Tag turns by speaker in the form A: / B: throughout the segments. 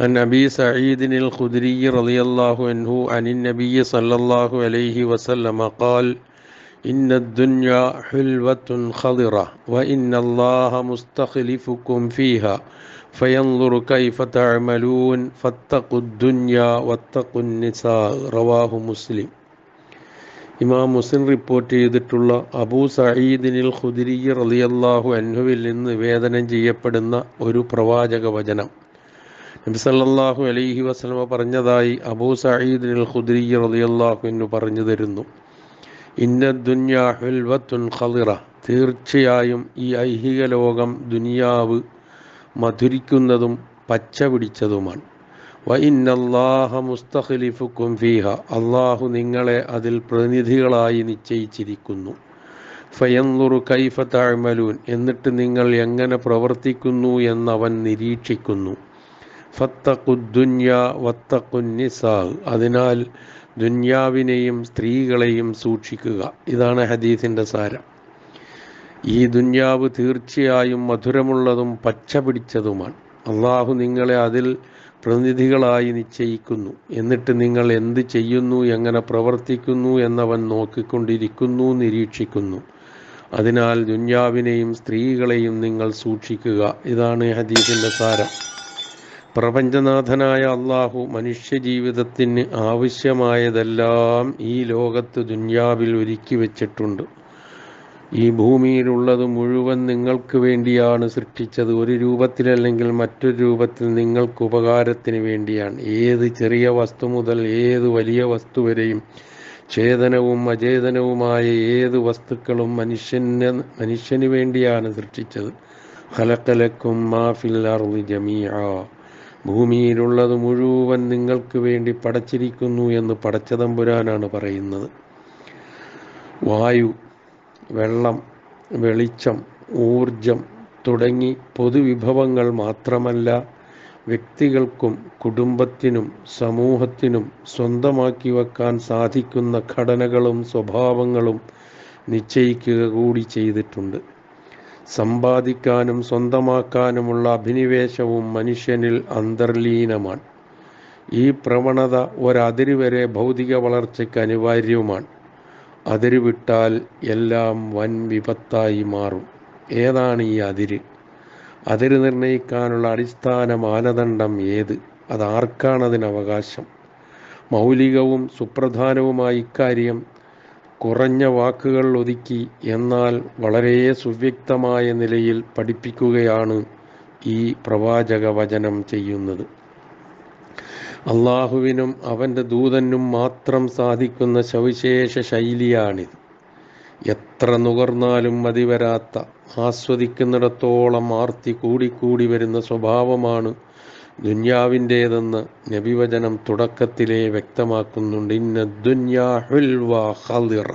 A: عن أبي سعيد الخدري رضي الله عنه عن النبي صلى الله عليه وسلم قال إن الدنيا حلوة خضرة وإن الله مستخلفكم فيها فينظر كيف تعملون فاتقوا الدنيا واتقوا النساء رواه مسلم ഇമാം മുസ്ലിം റിപ്പോർട്ട് ചെയ്തിട്ടുള്ള അബൂ സഈദിനിൽ ഖുദിരി റളിയല്ലാഹു അൻഹുവിൽ നിന്ന് നിവേദനം ചെയ്യപ്പെടുന്ന ഒരു പ്രവാചക വചനം നബി സല്ലാഹു അലൈഹി വസ്ലമ പറഞ്ഞതായി അബൂ സഈദിനിൽ ഖുദ്രി റളിയല്ലാഹു അൻഹു പറഞ്ഞു തരുന്നു. ഇന്ന ദുന്യാ ഹുൽവത്തുൻ തീർച്ചയായും ഈ ഐഹിക ലോകം ദുനിയാവ് മധുരിക്കുന്നതും പച്ച പിടിച്ചതുമാണ്. വ ഇന്നല്ലാഹ മുസ്തഖലിഫുക്കും അള്ളാഹു നിങ്ങളെ അതിൽ പ്രതിനിധികളായി നിശ്ചയിച്ചിരിക്കുന്നു. ഫയന്നുറു കൈഫ താഴ്മലൂൻ എന്നിട്ട് നിങ്ങൾ എങ്ങനെ പ്രവർത്തിക്കുന്നു എന്നവൻ നിരീക്ഷിക്കുന്നു. ഫത്തഖുദ്ദുന്യ വത്തഖുന്നിസാ. അതിനാൽ ദുന്യാവിനെയും സ്ത്രീകളെയും സൂക്ഷിക്കുക. ഇതാണ് ഹദീസിന്റെ സാരം. ഈ ദുന്യാവ് തീർച്ചയായും മധുരമുള്ളതും പച്ച പിടിച്ചതുമാണ്. അള്ളാഹു നിങ്ങളെ അതിൽ പ്രതിനിധികളായി നിശ്ചയിക്കുന്നു. എന്നിട്ട് നിങ്ങൾ എന്ത് ചെയ്യുന്നു എങ്ങനെ പ്രവർത്തിക്കുന്നു എന്നവൻ നോക്കിക്കൊണ്ടിരിക്കുന്നു നിരീക്ഷിക്കുന്നു. അതിനാൽ ദുന്യാവിനെയും സ്ത്രീകളെയും നിങ്ങൾ സൂക്ഷിക്കുക. ഇതാണ് ഹദീസിന്റെ സാരം. പ്രപഞ്ചനാഥനായ അള്ളാഹു മനുഷ്യജീവിതത്തിന് ആവശ്യമായതെല്ലാം ഈ ലോകത്ത് ദുന്യാവിൽ ഒരുക്കി വെച്ചിട്ടുണ്ട്. ഈ ഭൂമിയിലുള്ളത് മുഴുവൻ നിങ്ങൾക്ക് വേണ്ടിയാണ് സൃഷ്ടിച്ചത്. ഒരു രൂപത്തിലല്ലെങ്കിൽ മറ്റൊരു രൂപത്തിൽ നിങ്ങൾക്ക് ഉപകാരത്തിന് വേണ്ടിയാണ്. ഏത് ചെറിയ വസ്തു മുതൽ ഏത് വലിയ വസ്തു വരെയും ചേതനവും അചേതനവുമായ ഏത് വസ്തുക്കളും മനുഷ്യന് മനുഷ്യന് വേണ്ടിയാണ് സൃഷ്ടിച്ചത്. ഹലക്കലക്കും മാഫിൽ ജമിയാ ജമീഅ. ഭൂമിയിലുള്ളത് മുഴുവൻ നിങ്ങൾക്ക് വേണ്ടി പടച്ചിരിക്കുന്നു എന്ന് പടച്ചതമ്പുരാനാണ് പറയുന്നത്. വായു വെള്ളം വെളിച്ചം ഊർജം തുടങ്ങി പൊതുവിഭവങ്ങൾ മാത്രമല്ല വ്യക്തികൾക്കും കുടുംബത്തിനും സമൂഹത്തിനും സ്വന്തമാക്കി വെക്കാൻ സാധിക്കുന്ന ഘടനകളും സ്വഭാവങ്ങളും നിശ്ചയിക്കുക കൂടി ചെയ്തിട്ടുണ്ട്. സമ്പാദിക്കാനും സ്വന്തമാക്കാനുമുള്ള അഭിനിവേശവും മനുഷ്യനിൽ അന്തർലീനമാണ്. ഈ പ്രവണത ഒരതിരി വരെ ഭൗതിക വളർച്ചയ്ക്ക് അനിവാര്യവുമാണ്. അതിര് വിട്ടാൽ എല്ലാം വൻ വിപത്തായി മാറും. ഏതാണ് ഈ അതിര്? അതിര് നിർണയിക്കാനുള്ള അടിസ്ഥാന മാനദണ്ഡം ഏത്? അതാർക്കാണതിനവകാശം? മൗലികവും സുപ്രധാനവുമായ ഇക്കാര്യം കുറഞ്ഞ വാക്കുകൾ ഒതുക്കി എന്നാൽ വളരെ സുവ്യക്തമായ നിലയിൽ പഠിപ്പിക്കുകയാണ് ഈ പ്രവാചക വചനം ചെയ്യുന്നത്. അള്ളാഹുവിനും അവന്റെ ദൂതനും മാത്രം സാധിക്കുന്ന സവിശേഷ ശൈലിയാണിത്. എത്ര നുകർന്നാലും മതിവരാത്ത ആസ്വദിക്കുന്നിടത്തോളം ആർത്തി കൂടിക്കൂടി വരുന്ന സ്വഭാവമാണ് ദുന്യാവിന്റേതെന്ന് നബിവചനം തുടക്കത്തിലേ വ്യക്തമാക്കുന്നുണ്ട്. ഇന്ന ദുന്യാ ഹുൽവ ഖളിറ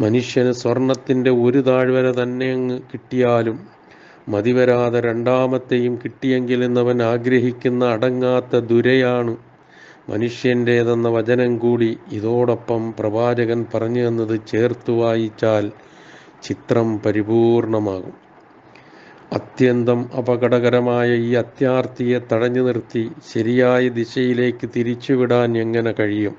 A: മനുഷ്യന് സ്വർണത്തിന്റെ ഒരു താഴ്വര തന്നെ അങ്ങ് കിട്ടിയാലും മതിവരാതെ രണ്ടാമത്തെയും കിട്ടിയെങ്കിൽ എന്നവൻ ആഗ്രഹിക്കുന്ന അടങ്ങാത്ത ദുരയാണ് മനുഷ്യന്റേതെന്ന വചനം കൂടി ഇതോടൊപ്പം പ്രവാചകൻ പറഞ്ഞു എന്നത് ചേർത്ത് വായിച്ചാൽ ചിത്രം പരിപൂർണമാകും. അത്യന്തം അപകടകരമായ ഈ അത്യാർത്തിയെ തടഞ്ഞു നിർത്തി ശരിയായ ദിശയിലേക്ക് തിരിച്ചുവിടാൻ എങ്ങനെ കഴിയും?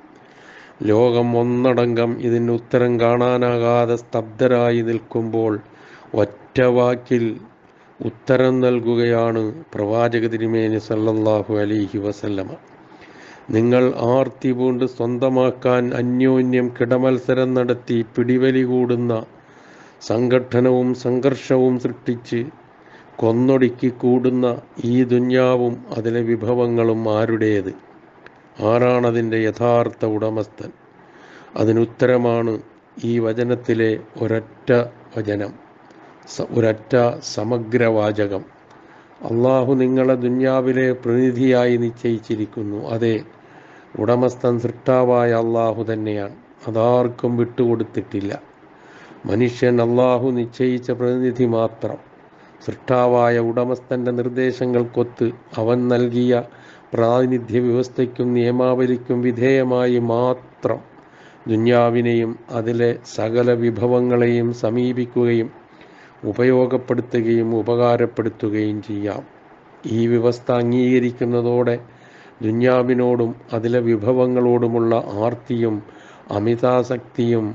A: ലോകം ഒന്നടങ്കം ഇതിന് ഉത്തരം കാണാനാകാതെ സ്തബ്ധരായി നിൽക്കുമ്പോൾ ഒറ്റ വാക്കിൽ ഉത്തരം നൽകുകയാണ് പ്രവാചക തിരുമേനി സല്ലല്ലാഹു അലൈഹി വസല്ലമ. നിങ്ങൾ ആർത്തി പൂണ്ട് സ്വന്തമാക്കാൻ അന്യോന്യം കിടമത്സരം നടത്തി പിടിവലി കൂടുന്ന സംഘട്ടനവും സംഘർഷവും സൃഷ്ടിച്ച് കൊന്നൊടുക്കി കൂടുന്ന ഈ ദുന്യാവും അതിലെ വിഭവങ്ങളും ആരുടേത്? ആരാണതിന്റെ യഥാർത്ഥ ഉടമസ്ഥൻ. അതിനുത്തരമാണ് ഈ വചനത്തിലെ ഒരൊറ്റ വചനം ഒരൊറ്റ സമഗ്രവാചകം. അള്ളാഹു നിങ്ങളെ ദുന്യാവിലെ പ്രതിനിധിയായി നിശ്ചയിച്ചിരിക്കുന്നു. അതെ ഉടമസ്ഥൻ സൃഷ്ടാവായ അള്ളാഹു തന്നെയാണ്. അതാർക്കും വിട്ടുകൊടുത്തിട്ടില്ല. മനുഷ്യൻ അള്ളാഹു നിശ്ചയിച്ച പ്രതിനിധി മാത്രം. സൃഷ്ടാവായ ഉടമസ്ഥന്റെ നിർദ്ദേശങ്ങൾക്കൊത്ത് അവൻ നൽകിയ പ്രാതിനിധ്യ വ്യവസ്ഥയ്ക്കും നിയമാവലിക്കും വിധേയമായി മാത്രം ദുന്യാവിനെയും അതിലെ സകല വിഭവങ്ങളെയും സമീപിക്കുകയും ഉപയോഗപ്പെടുത്തുകയും ഉപകാരപ്പെടുത്തുകയും ചെയ്യാം. ഈ വ്യവസ്ഥ അംഗീകരിക്കുന്നതോടെ ദുന്യാവിനോടും അതിലെ വിഭവങ്ങളോടുമുള്ള ആർത്തിയും അമിതാസക്തിയും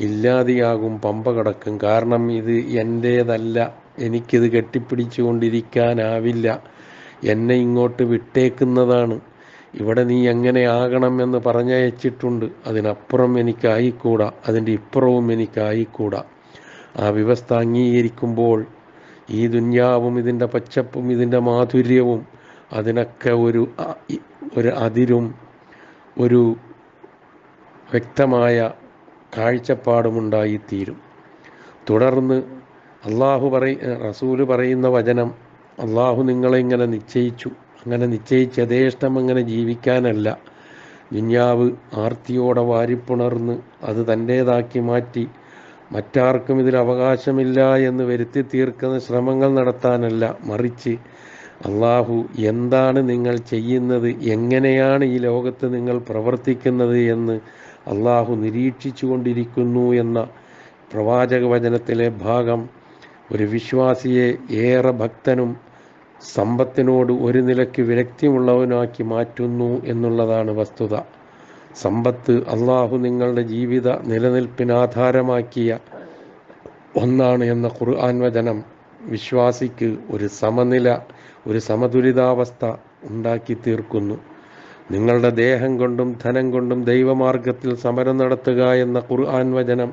A: ഇല്ലാതെയാകും പമ്പ കടക്കും. കാരണം ഇത് എന്റേതല്ല എനിക്കിത് കെട്ടിപ്പിടിച്ചു കൊണ്ടിരിക്കാനാവില്ല എന്നെ ഇങ്ങോട്ട് വിട്ടേക്കുന്നതാണ്. ഇവിടെ നീ എങ്ങനെ ആകണമെന്ന് പറഞ്ഞയച്ചിട്ടുണ്ട്. അതിനപ്പുറം എനിക്കായിക്കൂടാ. അതിന്റെ ഇപ്പുറവും എനിക്കായിക്കൂടാ. ആ വ്യവസ്ഥ അംഗീകരിക്കുമ്പോൾ ഈ ദുന്യാവും ഇതിന്റെ പച്ചപ്പും ഇതിന്റെ മാധുര്യവും അതിനൊക്കെ ഒരു ഒരു അതിരും ഒരു വ്യക്തമായ കാഴ്ചപ്പാടുമുണ്ടായിത്തീരും. തുടർന്ന് അള്ളാഹു പറയ റസൂൽ പറയുന്ന വചനം അള്ളാഹു നിങ്ങളെ ഇങ്ങനെ നിശ്ചയിച്ചു. അങ്ങനെ നിശ്ചയിച്ച് യഥേഷ്ടം അങ്ങനെ ജീവിക്കാനല്ല. ദുന്യാവ് ആർത്തിയോടെ വാരിപ്പുണർന്ന് അത് തന്റേതാക്കി മാറ്റി. മറ്റാർക്കും ഇതിൽ അവകാശമില്ല എന്ന് വരുത്തി തീർക്കുന്ന ശ്രമങ്ങൾ നടത്താനല്ല. മറിച്ച് അള്ളാഹു എന്താണ് നിങ്ങൾ ചെയ്യുന്നത്? എങ്ങനെയാണ് ഈ ലോകത്ത് നിങ്ങൾ പ്രവർത്തിക്കുന്നത് എന്ന് അള്ളാഹു നിരീക്ഷിച്ചു കൊണ്ടിരിക്കുന്നു എന്ന പ്രവാചക വചനത്തിലെ ഭാഗം ഒരു വിശ്വാസിയെ ഏറെ ഭക്തനും സമ്പത്തിനോട് ഒരു നിലയ്ക്ക് വിരക്തിയുള്ളവനാക്കി മാറ്റുന്നു എന്നുള്ളതാണ് വസ്തുത. സമ്പത്ത് അള്ളാഹു നിങ്ങളുടെ ജീവിത നിലനിൽപ്പിന് ആധാരമാക്കിയ ഒന്നാണ് എന്ന ഖുർആൻ വചനം വിശ്വാസിക്ക് ഒരു സമനില ഒരു സമതുലിതാവസ്ഥ ഉണ്ടാക്കി തീർക്കുന്നു. നിങ്ങളുടെ ദേഹം കൊണ്ടും ധനം കൊണ്ടും ദൈവമാർഗത്തിൽ സമരം നടത്തുക എന്ന ഖുർആൻ വചനം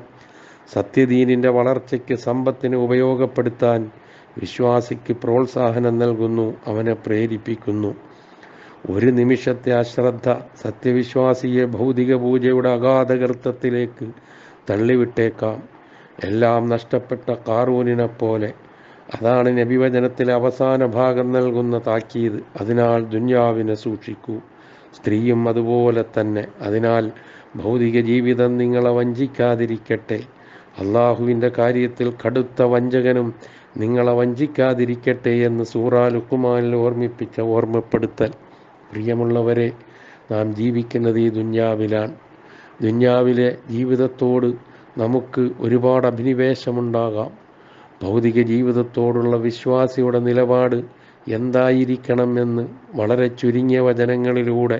A: സത്യദീനിന്റെ വളർച്ചയ്ക്ക് സമ്പത്തിന് ഉപയോഗപ്പെടുത്താൻ വിശ്വാസിക്ക് പ്രോത്സാഹനം നൽകുന്നു അവനെ പ്രേരിപ്പിക്കുന്നു. ഒരു നിമിഷത്തെ അശ്രദ്ധ സത്യവിശ്വാസിയെ ഭൗതിക പൂജയുടെ അഗാധകൃത്തത്തിലേക്ക് തള്ളിവിട്ടേക്കാം. എല്ലാം നഷ്ടപ്പെട്ട കാറൂനിനെ പോലെ അതാണ് നബിവചനത്തിലെ അവസാന ഭാഗം നൽകുന്ന താക്കീത്. അതിനാൽ ദുന്യാവിനെ സൂക്ഷിക്കൂ. സ്ത്രീയും അതുപോലെ തന്നെ. അതിനാൽ ഭൗതിക ജീവിതം നിങ്ങളെ വഞ്ചിക്കാതിരിക്കട്ടെ. അള്ളാഹുവിന്റെ കാര്യത്തിൽ കടുത്ത വഞ്ചകനും നിങ്ങളെ വഞ്ചിക്കാതിരിക്കട്ടെ എന്ന് സൂറാ ലുക്കുമാനിൽ ഓർമ്മിപ്പിച്ച ഓർമ്മപ്പെടുത്തൽ. പ്രിയമുള്ളവരെ നാം ജീവിക്കുന്നത് ഈ ദുന്യാവിലാണ്. ദുന്യാവിലെ ജീവിതത്തോട് നമുക്ക് ഒരുപാട് അഭിനിവേശമുണ്ടാകാം. ഭൗതിക ജീവിതത്തോടുള്ള വിശ്വാസിയുടെ നിലപാട് എന്തായിരിക്കണമെന്ന് വളരെ ചുരുങ്ങിയ വചനങ്ങളിലൂടെ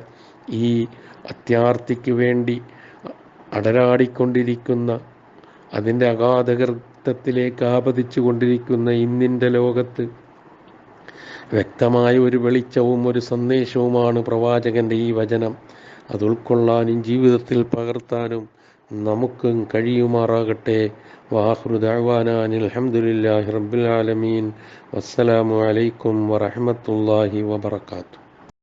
A: ഈ അത്യാർത്തിക്ക് വേണ്ടി അടരാടിക്കൊണ്ടിരിക്കുന്ന അതിന്റെ അഗാധകൃത്തത്തിലേക്ക് ആപതിച്ചു കൊണ്ടിരിക്കുന്ന ഇന്നിന്റെ ലോകത്ത് വ്യക്തമായ ഒരു വെളിച്ചവും ഒരു സന്ദേശവുമാണ് പ്രവാചകന്റെ ഈ വചനം. അത് ഉൾക്കൊള്ളാനും ജീവിതത്തിൽ പകർത്താനും നമുക്കും കഴിയുമാറാകട്ടെ. വാഹൃദാൻ അലഹമുല്ലാഹി റബ്ബുൽ ആലമീൻ. വസ്സലാമു അലൈക്കും വറഹമത്തല്ലാഹി വബർക്കാത്തു